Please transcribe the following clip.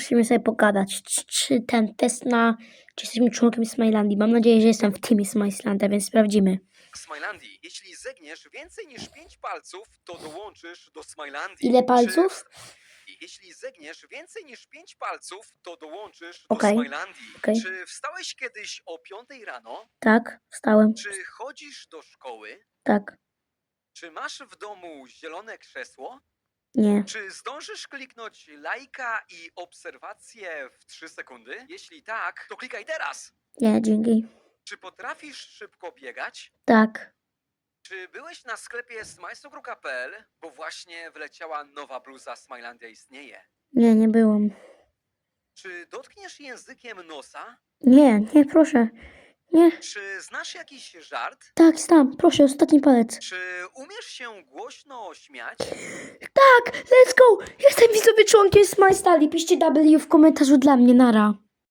musimy sobie pogadać. Czy, czy ten test na... Czy jesteśmy członkiem Smilandii? Mam nadzieję, że jestem w teamie Smilandia, więc sprawdzimy. Smilandii. Jeśli zegniesz więcej niż 5 palców, to dołączysz do Smilandii. Ile Czy- palców? Jeśli zegniesz więcej niż 5 palców, to dołączysz Okej, do Smilandii. okej. Czy wstałeś kiedyś o 5 rano? Tak, wstałem. Czy chodzisz do szkoły? Tak, Czy masz w domu zielone krzesło? Nie. Czy zdążysz kliknąć lajka i obserwację w 3 sekundy? Jeśli tak, to klikaj teraz. Nie, dzięki. Czy potrafisz szybko biegać? Tak, Czy byłeś na sklepie smajstogru.pl, bo właśnie wleciała nowa bluza Smilandia istnieje? nie, nie byłam. Czy dotkniesz językiem nosa? Nie, nie, proszę. Nie, Czy znasz jakiś żart? tak, tam, proszę, ostatni palec. Czy umiesz się głośno śmiać? Tak, let's go! Jestem widzowie członkiem Smile Stali. Piszcie W w komentarzu dla mnie, nara.